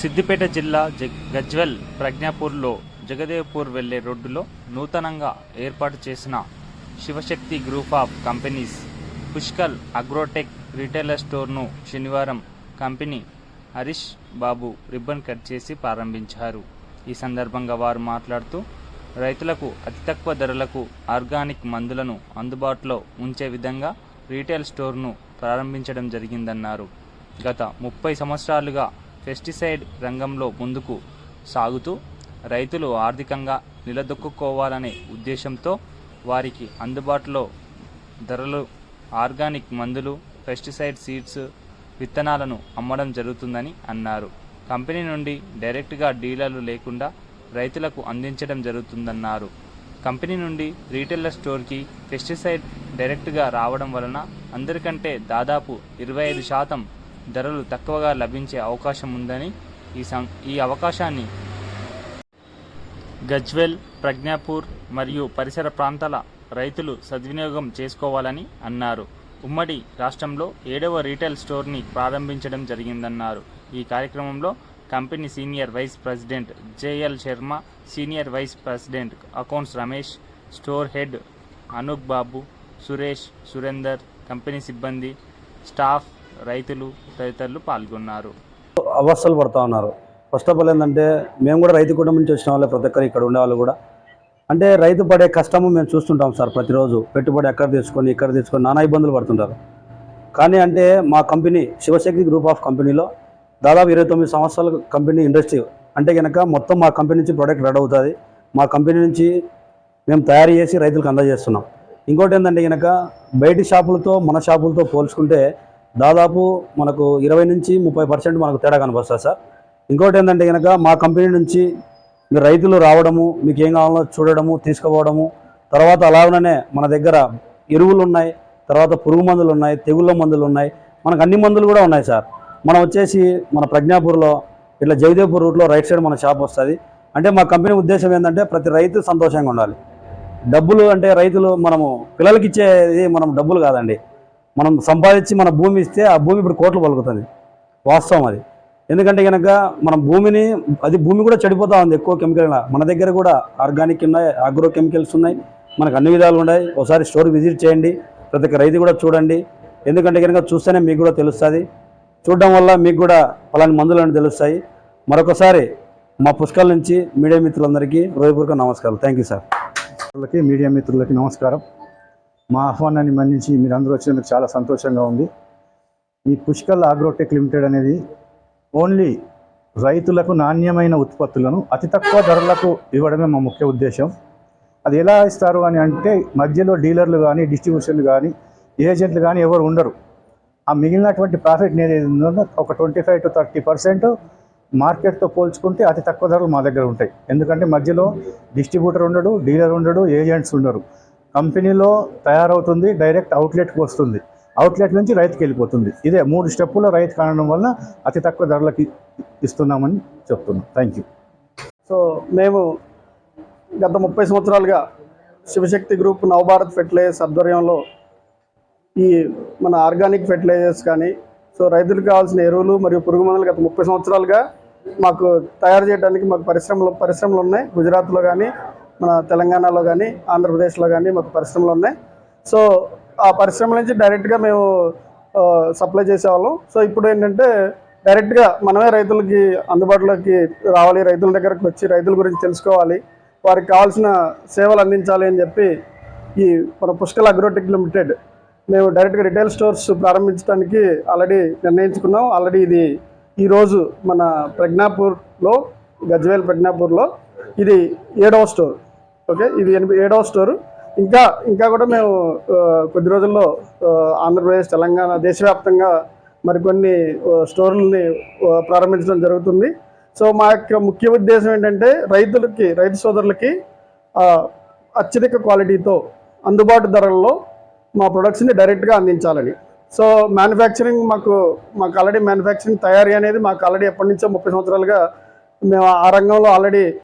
సిద్దిపేట జిల్లా జ- గజ్వెల్ ప్రజ్ఞాపూర్లో జగదేవ్పూర్ వెళ్ళే రోడ్డులో నూతనంగా ఏర్పాటు చేసిన Shivashakti group of companies Pushkal agrotech retailer స్టోర్ను శనివారం company Harish Babu ribbon cut చేసి ప్రారంభించారు. ఈ సందర్భంగా వారు మాట్లాడుతూ రైతులకు అతి తక్కువ ధరలకు ఆర్గానిక్ మందులను అందుబాటులో ఉంచే విధంగా రీటైల్ స్టోర్ను ప్రారంభించడం జరిగిందన్నారు. గత ముప్పై సంవత్సరాలుగా పెస్టిసైడ్ రంగంలో ముందుకు సాగుతూ రైతులు ఆర్థికంగా నిలదొక్కుకోవాలనే ఉద్దేశంతో వారికి అందుబాటులో ధరలు ఆర్గానిక్ మందులు పెస్టిసైడ్ సీడ్స్ విత్తనాలను అమ్మడం జరుగుతుందని అన్నారు. కంపెనీ నుండి డైరెక్ట్గా డీలర్లు లేకుండా రైతులకు అందించడం జరుగుతుందన్నారు. కంపెనీ నుండి రీటైలర్ స్టోర్కి పెస్టిసైడ్ డైరెక్ట్గా రావడం వలన అందరికంటే దాదాపు ఇరవై ఐదు శాతం ధరలు తక్కువగా లభించే అవకాశం ఉందని ఈ సం ఈ అవకాశాన్ని గజ్వెల్ ప్రజ్ఞాపూర్ మరియు పరిసర ప్రాంతాల రైతులు సద్వినియోగం చేసుకోవాలని అన్నారు. ఉమ్మడి రాష్ట్రంలో ఏడవ రీటైల్ స్టోర్ని ప్రారంభించడం జరిగిందన్నారు. ఈ కార్యక్రమంలో company senior vice president JL Sharma senior vice president accounts Ramesh store head Anoop Babu Suresh Surender company సిబ్బంది స్టాఫ్ రైతులు తదితరులు పాల్గొన్నారు. అవస్థలు పడుతూ ఉన్నారు. ఫస్ట్ ఆఫ్ ఆల్ ఏంటంటే మేము కూడా రైతు కుటుంబం నుంచి వచ్చిన వాళ్ళే ప్రతి ఒక్కరు ఇక్కడ ఉండేవాళ్ళు కూడా. అంటే రైతు పడే కష్టము మేము చూస్తుంటాం సార్ ప్రతిరోజు. పెట్టుబడి ఎక్కడ తీసుకొని ఇక్కడ తీసుకొని నానా ఇబ్బందులు పడుతుంటారు. కానీ అంటే మా కంపెనీ శివశక్తి గ్రూప్ ఆఫ్ కంపెనీలో దాదాపు ఇరవై తొమ్మిది సంవత్సరాల కంపెనీ ఇండస్ట్రీ. అంటే కనుక మొత్తం మా కంపెనీ నుంచి ప్రోడక్ట్ రెడీ అవుతుంది. మా కంపెనీ నుంచి మేము తయారు చేసి రైతులకు అందజేస్తున్నాం. ఇంకోటి ఏంటంటే కనుక బయటి షాపులతో మన షాపులతో పోల్చుకుంటే దాదాపు మనకు ఇరవై నుంచి ముప్పై పర్సెంట్ మనకు తేడా కనిపిస్తుంది సార్. ఇంకోటి ఏంటంటే కనుక మా కంపెనీ నుంచి మీరు రైతులు రావడము మీకు ఏం కావాలో చూడడము తీసుకుపోవడము తర్వాత అలాగనే మన దగ్గర ఎరువులు ఉన్నాయి తర్వాత పురుగు మందులు ఉన్నాయి తెగుళ్ళ మందులు ఉన్నాయి మనకు అన్ని మందులు కూడా ఉన్నాయి సార్. మనం వచ్చేసి మన ప్రజ్ఞాపూర్లో ఇట్లా జయదేవ్పూర్ రూట్లో రైట్ సైడ్ మన షాప్ వస్తుంది. అంటే మా కంపెనీ ఉద్దేశం ఏంటంటే ప్రతి రైతు సంతోషంగా ఉండాలి. డబ్బులు అంటే రైతులు మనము పిల్లలకి ఇచ్చేది మనం డబ్బులు కాదండి. మనం సంపాదించి మన భూమి ఇస్తే ఆ భూమి ఇప్పుడు కోట్లు పలుకుతుంది. వాస్తవం అది. ఎందుకంటే కనుక మనం భూమిని అది భూమి కూడా చెడిపోతూ ఉంది ఎక్కువ కెమికల్ మన దగ్గర కూడా ఆర్గానిక్ ఉన్నాయి ఆగ్రో కెమికల్స్ ఉన్నాయి మనకు అన్ని విధాలు ఉన్నాయి. ఒకసారి స్టోర్ విజిట్ చేయండి ప్రతి ఒక్క రైతు కూడా చూడండి. ఎందుకంటే కనుక చూస్తేనే మీకు కూడా తెలుస్తుంది. చూడడం వల్ల మీకు కూడా పలాని మందులు అని తెలుస్తాయి. మరొకసారి మా పుస్తకాల నుంచి మీడియా మిత్రులందరికీ హృదయపూర్వక నమస్కారాలు. థ్యాంక్ యూ సార్ మీడియా మిత్రులకి నమస్కారం. మా ఆహ్వానాన్ని మన్నించి మీరు అందరూ వచ్చినందుకు చాలా సంతోషంగా ఉంది. ఈ పుష్కల్ ఆగ్రోటెక్ లిమిటెడ్ అనేది ఓన్లీ రైతులకు నాణ్యమైన ఉత్పత్తులను అతి తక్కువ ధరలకు ఇవ్వడమే మా ముఖ్య ఉద్దేశం. అది ఎలా ఇస్తారు అని అంటే మధ్యలో డీలర్లు కానీ డిస్ట్రిబ్యూషన్లు కానీ ఏజెంట్లు కానీ ఎవరు ఉండరు. ఆ మిగిలినటువంటి ప్రాఫిట్ ఏదైతే ఒక twenty five to thirty percent మార్కెట్తో పోల్చుకుంటే అతి తక్కువ ధరలు మా దగ్గర ఉంటాయి. ఎందుకంటే మధ్యలో డిస్ట్రిబ్యూటర్ ఉండడు డీలర్ ఉండడు ఏజెంట్స్ ఉండరు. కంపెనీలో తయారవుతుంది డైరెక్ట్ అవుట్లెట్కి వస్తుంది. అవుట్లెట్ నుంచి రైతుకి వెళ్ళిపోతుంది. ఇదే మూడు స్టెప్పుల్లో రైతు కానడం వల్ల అతి తక్కువ ధరలకి ఇస్తున్నామని చెప్తున్నాం. థ్యాంక్ యూ సో మేము గత ముప్పై సంవత్సరాలుగా శివశక్తి గ్రూప్ నవభారత్ ఫెర్టిలైజర్స్ ఆధ్వర్యంలో ఈ మన ఆర్గానిక్ ఫెర్టిలైజర్స్ కానీ సో రైతులకు కావాల్సిన ఎరువులు మరియు పురుగు మందులు గత ముప్పై సంవత్సరాలుగా మాకు తయారు చేయడానికి మాకు పరిశ్రమలు పరిశ్రమలు ఉన్నాయి. గుజరాత్లో కానీ మన తెలంగాణలో కానీ ఆంధ్రప్రదేశ్లో కానీ మాకు పరిశ్రమలు ఉన్నాయి. సో ఆ పరిశ్రమల నుంచి డైరెక్ట్గా మేము సప్లై చేసేవాళ్ళం. సో ఇప్పుడు ఏంటంటే డైరెక్ట్గా మనమే రైతులకి అందుబాటులోకి రావాలి రైతుల దగ్గరకు వచ్చి రైతుల గురించి తెలుసుకోవాలి. వారికి కావాల్సిన సేవలు అందించాలి అని చెప్పి ఈ మన పుష్కల్ అగ్రోటెక్ లిమిటెడ్ మేము డైరెక్ట్గా రిటైల్ స్టోర్స్ ప్రారంభించడానికి ఆల్రెడీ నిర్ణయించుకున్నాం. ఆల్రెడీ ఇది ఈరోజు మన ప్రజ్ఞాపూర్లో గజ్వేల్ ప్రజ్ఞాపూర్లో ఇది ఏడవ స్టోర్. ఓకే ఇది ఎనిమిది ఏడవ స్టోరు. ఇంకా ఇంకా కూడా మేము కొద్ది రోజుల్లో ఆంధ్రప్రదేశ్ తెలంగాణ దేశవ్యాప్తంగా మరికొన్ని స్టోర్లని ప్రారంభించడం జరుగుతుంది. సో మా యొక్క ముఖ్య ఉద్దేశం ఏంటంటే రైతులకి రైతు సోదరులకి అత్యధిక క్వాలిటీతో అందుబాటు ధరల్లో మా ప్రొడక్ట్స్ని డైరెక్ట్గా అందించాలని. సో మ్యానుఫ్యాక్చరింగ్ మాకు మాకు ఆల్రెడీ మ్యానుఫ్యాక్చరింగ్ తయారీ అనేది మాకు ఆల్రెడీ ఎప్పటి నుంచో ముప్పై సంవత్సరాలుగా మేము ఆ రంగంలో ఆల్రెడీ